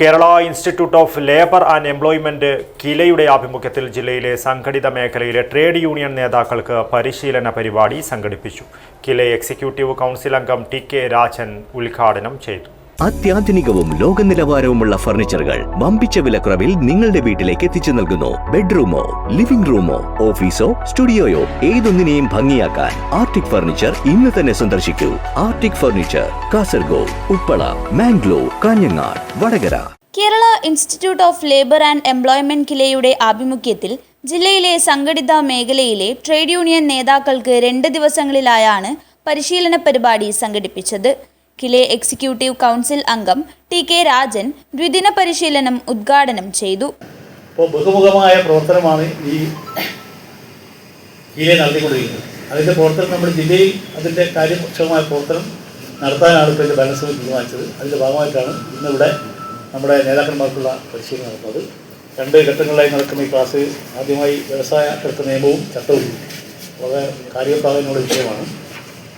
Kerala institute of labour and employment കിലയുടെ ആഭിമുഖ്യത്തിൽ ജില്ലയിലെ സംഘടിത മേഖലയിലെ ട്രേഡ് യൂണിയൻ നേതാക്കൾക്ക് പരിശീലന പരിപാടി സംഘടിപ്പിച്ചു. കില എക്സിക്യൂട്ടീവ് കൗൺസിൽ അംഗം ടി കെ രാജൻ ഉദ്ഘാടനം ചെയ്തു. അത്യാധുനികവും ലോക നിലവാരവുമുള്ള ഫർണിച്ചറുകൾ വമ്പിച്ച വിലക്കുറവിൽ നിങ്ങളുടെ വീട്ടിലേക്ക് എത്തിച്ചു നൽകുന്നു. ബെഡ്റൂമോ ലിവിംഗ് റൂമോ ഓഫീസോ സ്റ്റുഡിയോയോ ഏതൊന്നിനെയും ഭംഗിയാക്കാൻ ആർട്ടിക് ഫർണിച്ചർ ഇന്ന് തന്നെ സന്ദർശിക്കൂ. Arctic furniture Kasaragod Uppala Mangalore Kanhangad Vadakara. Kerala institute of labour and employment കിലയുടെ ആഭിമുഖ്യത്തിൽ ജില്ലയിലെ സംഘടിത മേഖലയിലെ ട്രേഡ് യൂണിയൻ നേതാക്കൾക്ക് രണ്ട് ദിവസങ്ങളിലായാണ് പരിശീലന പരിപാടി സംഘടിപ്പിച്ചത്. കിലെ എക്സിക്യൂട്ടീവ് കൗൺസിൽ അംഗം ടി കെ രാജൻ ദ്വിദിന പരിശീലനം ഉദ്ഘാടനം ചെയ്തു. ബഹുമുഖമായ പ്രവർത്തനമാണ് ഈ കിലെ നടത്തിക്കൊണ്ടിരിക്കുന്നത്. അതിന്റെ പ്രവർത്തനം നമ്മുടെ ജില്ലയിൽ അതിന്റെ കാര്യക്ഷമമായ പ്രവർത്തനം നടത്താനാണ് ഇപ്പോൾ ഇതിന്റെ ഭരണസമിതി തീരുമാനിച്ചത്. അതിന്റെ ഭാഗമായിട്ടാണ് ഇന്നിവിടെ നമ്മുടെ നേതാക്കന്മാർക്കുള്ള പരിശീലനം നടത്തുന്നത് രണ്ട് ഘട്ടങ്ങളിലായി നടക്കുന്ന ഈ ക്ലാസ് ആദ്യമായി വ്യവസായ നിയമവും ചട്ടവും വളരെ കാര്യപ്രാധാന്യമുള്ള വിഷയമാണ്.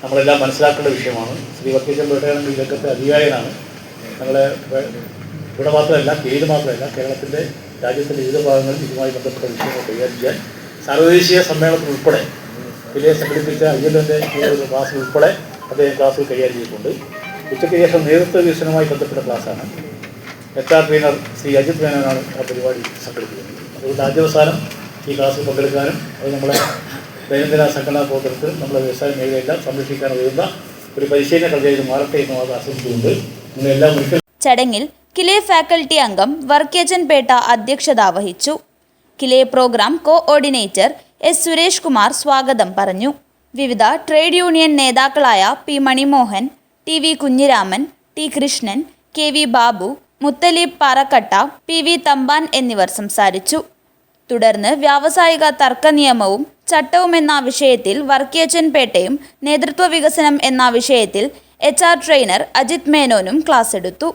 നമ്മളെല്ലാം മനസ്സിലാക്കേണ്ട വിഷയമാണ്. ശ്രീ വർക്കീച്ചൻ പേട്ടയാണെങ്കിൽ ഇതൊക്കെ അധികാരിയാണ് ഞങ്ങളെ ഇവിടെ മാത്രമല്ല കേരള മാത്രമല്ല കേരളത്തിന്റെ രാജ്യത്തിന്റെ വിവിധ ഭാഗങ്ങളിൽ ഇതുമായി ബന്ധപ്പെട്ട വിഷയങ്ങൾ കൈകാര്യം സർവദേശീയ സമ്മേളനത്തിൽ ഉൾപ്പെടെ ഇതിലെ സംഘടിപ്പിച്ച എന്റെ ക്ലാസ്സിൽ ഉൾപ്പെടെ അദ്ദേഹം ക്ലാസ്സിൽ കൈകാര്യം ചെയ്തിട്ടുണ്ട് ഉച്ചയ്ക്ക് ശേഷം നേതൃത്വ വികസനവുമായി ബന്ധപ്പെട്ട ക്ലാസ്സാണ്. H R trainer Shri Ajith മേനോനാണ് ആ പരിപാടി സംഘടിപ്പിക്കുന്നത്. അതുകൊണ്ട് ആദ്യവസാനം ഈ ക്ലാസ്സിൽ പങ്കെടുക്കാനും അത് നമ്മളെ ദൈനംദിന സംഘടനാ പ്രവർത്തനത്തിൽ നമ്മുടെ വ്യവസായ മേഖലയെല്ലാം സംരക്ഷിക്കാൻ ഉയരുന്ന ഒരു പരിശീലന കളിയായി മാറട്ടെ എന്ന് മാത്രം ആശംസിച്ചുകൊണ്ട് നിങ്ങളെല്ലാം ഒരിക്കൽ ചടങ്ങിൽ കിലെ ഫാക്കൽറ്റി അംഗം വർക്കേജൻ പേട്ട അധ്യക്ഷത വഹിച്ചു. KILA program coordinator S Suresh Kumar സ്വാഗതം പറഞ്ഞു. വിവിധ ട്രേഡ് യൂണിയൻ നേതാക്കളായ P Manimohan T V Kunhiraman T Krishnan K V Babu Muthaleeb Parakatta P V Thampan എന്നിവർ സംസാരിച്ചു. തുടർന്ന് വ്യാവസായിക തർക്ക നിയമവും ചട്ടവും എന്ന വിഷയത്തിൽ വർക്കിയച്ചൻ പേട്ടയും നേതൃത്വ വികസനം എന്ന വിഷയത്തിൽ എച്ച് ആർ ട്രെയിനർ അജിത് മേനോനും ക്ലാസ് എടുത്തു.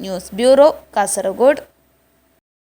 News bureau Kasaragod.